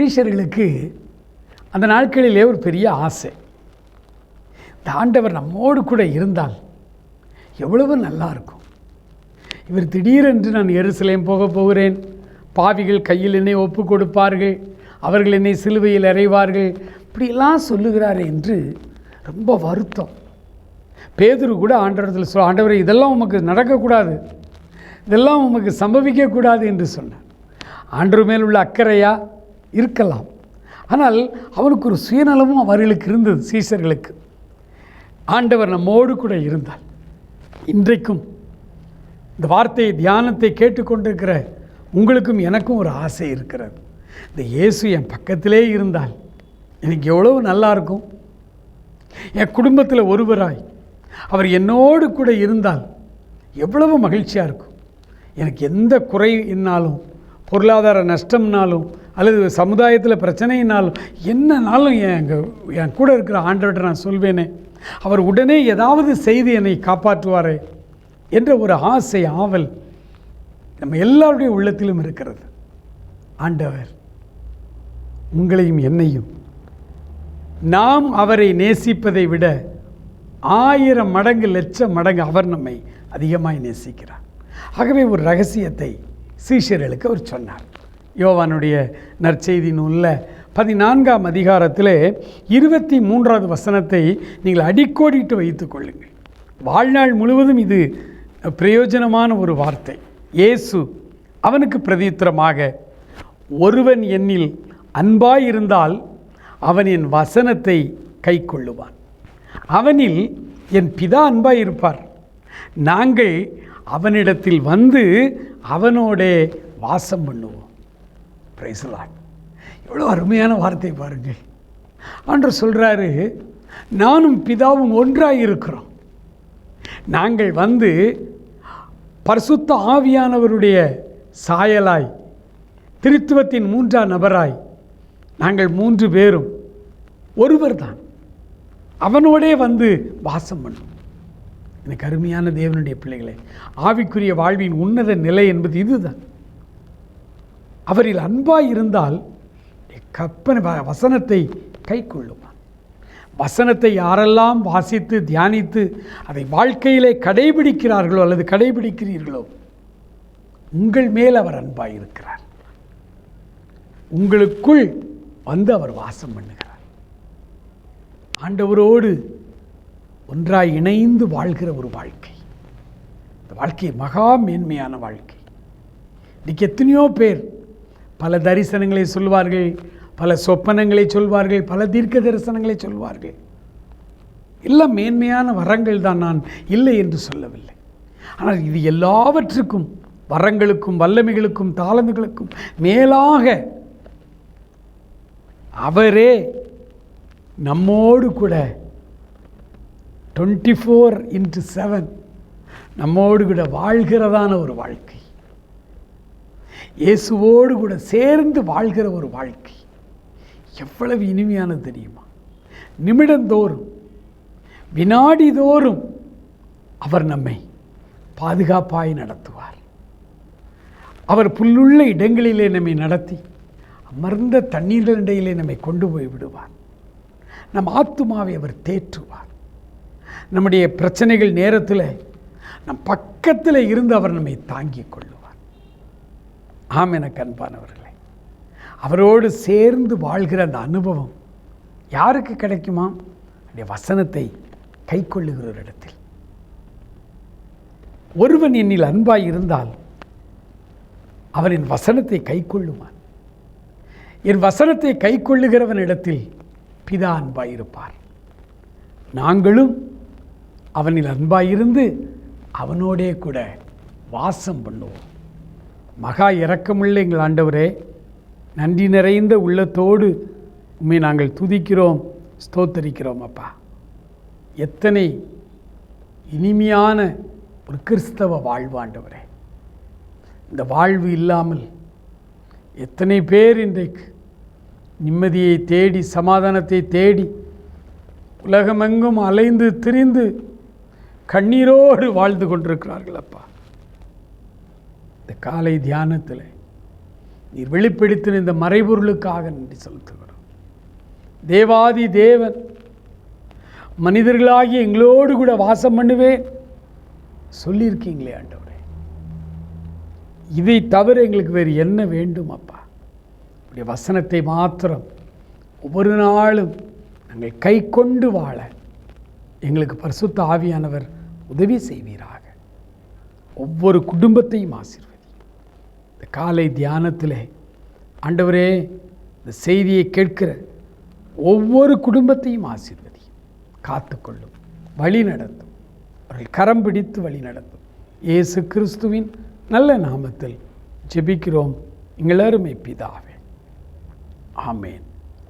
சீஷர்களுக்கு அந்த நாட்களிலே ஒரு பெரிய ஆசை. இந்த ஆண்டவர் நம்மோடு கூட இருந்தால் எவ்வளவு நல்லா இருக்கும். இவர் திடீரென்று நான் எருசலேம் போக போகிறேன். பாவிகள் கையில் என்னை ஒப்பு கொடுப்பார்கள். அவர்கள் என்னை சிலுவையில் அறைவார்கள். இப்படிலாம் சொல்லுகிறாரே என்று ரொம்ப வருத்தம். பேதுரு கூட ஆண்டவரத்தில் சொல் ஆண்டவரை இதெல்லாம் உமக்கு நடக்கக்கூடாது. இதெல்லாம் உமக்கு சம்பவிக்கக்கூடாது என்று சொன்னார். ஆண்டவர் மேல் உள்ள அக்கறையாக இருக்கலாம். ஆனால் அவனுக்கு ஒரு சுயநலமும் அவர்களுக்கு இருந்தது சீசர்களுக்கு. ஆண்டவர் நம்மோடு கூட இருந்தால் இன்றைக்கும் இந்த வார்த்தையை தியானத்தை கேட்டுக்கொண்டிருக்கிற உங்களுக்கும் எனக்கும் ஒரு ஆசை இருக்கிறது. இந்த இயேசு என் பக்கத்திலே இருந்தால் எனக்கு எவ்வளவு நல்லா இருக்கும். என் குடும்பத்தில் ஒருவராய் அவர் என்னோடு கூட இருந்தால் எவ்வளவு மகிழ்ச்சியாக இருக்கும். எனக்கு எந்த குறையினாலும் பொருளாதார நஷ்டம்னாலும் அல்லது சமுதாயத்தில் பிரச்சனையினாலும் என்னனாலும் என் என் கூட இருக்கிற ஆண்டவர்கிட்ட நான் சொல்வேனே. அவர் உடனே ஏதாவது செய்து என்னை காப்பாற்றுவாரே என்ற ஒரு ஆசை ஆவல் நம்ம எல்லாருடைய உள்ளத்திலும் இருக்கிறது. ஆண்டவர் உங்களையும் என்னையும் நாம் அவரை நேசிப்பதை விட ஆயிரம் மடங்கு லட்சம் மடங்கு அவர் நம்மை அதிகமாய் நேசிக்கிறார். ஆகவே ஒரு ரகசியத்தை சீஷர்களுக்கு அவர் சொன்னார். யோவானுடைய நற்செய்தி நூலில் பதினான்காம் அதிகாரத்தில் இருபத்தி மூன்றாவது வசனத்தை நீங்கள் அடிக்கோடிட்டு வைத்து கொள்ளுங்கள். வாழ்நாள் முழுவதும் இது பிரயோஜனமான ஒரு வார்த்தை. இயேசு அவனுக்கு பிரதித்திரமாக ஒருவன் என்னில் அன்பாயிருந்தால் அவன் என் வசனத்தை கை கொள்ளுவான் அவனில் என் பிதா அன்பாயிருப்பார் நாங்கள் அவனிடத்தில் வந்து அவனோடே வாசம் பண்ணுவோம். பிரைஸ்லாட் எவ்வளோ அருமையான வார்த்தை பாருங்கள். ஆண்டு சொல்கிறாரு நானும் பிதாவும் ஒன்றாக இருக்கிறோம் நாங்கள் வந்து பரிசுத்த ஆவியானவருடைய சாயலாய் திருத்துவத்தின் மூன்றாம் நபராய் நாங்கள் மூன்று பேரும் ஒருவர் தான் அவனோடே வந்து வாசம் பண்ணும். எனக்கு அருமையான தேவனுடைய பிள்ளைகளே ஆவிக்குரிய வாழ்வின் உன்னத நிலை என்பது இதுதான். அவரில் அன்பாய் இருந்தால் கற்பனை வ- வசனத்தை கை கொள்ளுவான் வசனத்தை யாரெல்லாம் வாசித்து தியானித்து அதை வாழ்க்கையிலே கடைபிடிக்கிறார்களோ அல்லது கடைபிடிக்கிறீர்களோ உங்கள் மேல் அவர் அன்பாய் இருக்கிறார். உங்களுக்குள் வந்து அவர் வாசம் பண்ணுகிறார். ஆண்டவரோடு ஒன்றாய் இணைந்து வாழ்கிற ஒரு வாழ்க்கை. இந்த வாழ்க்கை மகா மேன்மையான வாழ்க்கை. இன்றைக்கி எத்தனையோ பேர் பல தரிசனங்களை சொல்வார்கள் பல சொப்பனங்களை சொல்வார்கள் பல தீர்க்க தரிசனங்களை சொல்வார்கள். எல்லாம் மேன்மையான வரங்கள் தான் நான் இல்லை என்று சொல்லவில்லை. ஆனால் இது எல்லாவற்றுக்கும் வரங்களுக்கும் வல்லமைகளுக்கும் தாளந்துகளுக்கும் மேலாக அவரே நம்மோடு கூட டுவெண்ட்டி ஃபோர் இன்ட்டு செவன் நம்மோடு கூட வாழ்கிறதான ஒரு வாழ்க்கை. இயேசுவோடு கூட சேர்ந்து வாழ்கிற ஒரு வாழ்க்கை. எவ்வளவு இனிமையானது தெரியுமா? நிமிடந்தோறும் வினாடிதோறும் அவர் நம்மை பாதுகாப்பாய் நடத்துவார். அவர் புல்லுள்ள இடங்களிலே நம்மை நடத்தி அமர்ந்த தண்ணீர்களிடையிலே நம்மை கொண்டு போய் விடுவார். நம் ஆத்துமாவை அவர் தேற்றுவார். நம்முடைய பிரச்சனைகள் நேரத்தில் நம் பக்கத்தில் இருந்து அவர் நம்மை தாங்கிக் கொள்ளும் ஆம் எனக்கு அன்பானவர்களே அவரோடு சேர்ந்து வாழ்கிற அந்த அனுபவம் யாருக்கு கிடைக்குமா? அந்த வசனத்தை கை கொள்ளுகிற இடத்தில். ஒருவன் என்னில் அன்பாய் இருந்தால் அவனின் வசனத்தை கை கொள்ளுவான். என் வசனத்தை கை கொள்ளுகிறவனிடத்தில் பிதா அன்பாயிருப்பார் நாங்களும் அவனில் அன்பாயிருந்து அவனோடே கூட வாசம் பண்ணுவோம். மகா இரக்கமுள்ள எங்கள் ஆண்டவரே நன்றி நிறைந்த உள்ளத்தோடு உண்மை நாங்கள் துதிக்கிறோம் ஸ்தோத்தரிக்கிறோம் அப்பா. எத்தனை இனிமையான ஒரு கிறிஸ்தவ வாழ்வு ஆண்டவரே. இந்த வாழ்வு இல்லாமல் எத்தனை பேர் இன்றைக்கு நிம்மதியை தேடி சமாதானத்தை தேடி உலகமெங்கும் அலைந்து திரிந்து கண்ணீரோடு வாழ்ந்து கொண்டிருக்கிறார்கள் அப்பா. இந்த காலை தியானத்தில் நீர் வெளிப்படுத்தின இந்த மறைபொருளுக்காக நன்றி செலுத்துகிறோம். தேவாதி தேவன் மனிதர்களாகி எங்களோடு கூட வாசம் பண்ணுவேன். சொல்லியிருக்கீங்களே ஆண்டவரே. இதை தவிர எங்களுக்கு வேறு என்ன வேண்டும் அப்பா? உடைய வசனத்தை மாத்திரம் ஒவ்வொரு நாளும் நாங்கள் கை கொண்டு வாழ எங்களுக்கு பரிசுத்த ஆவியானவர் உதவி செய்வீராக. ஒவ்வொரு குடும்பத்தையும் ஆசீர்வதி காலை தியானத்தில் ஆண்டவரே இந்த செய்தியை கேட்கிற ஒவ்வொரு குடும்பத்தையும் ஆசீர்வதி காத்துக்கொள்ளும் வழி நடத்தும் அவர்கள் கரம் பிடித்து வழி நடத்தும். இயேசு கிறிஸ்துவின் நல்ல நாமத்தில் ஜெபிக்கிறோம். எங்களருமை பிதாவே. ஆமேன்.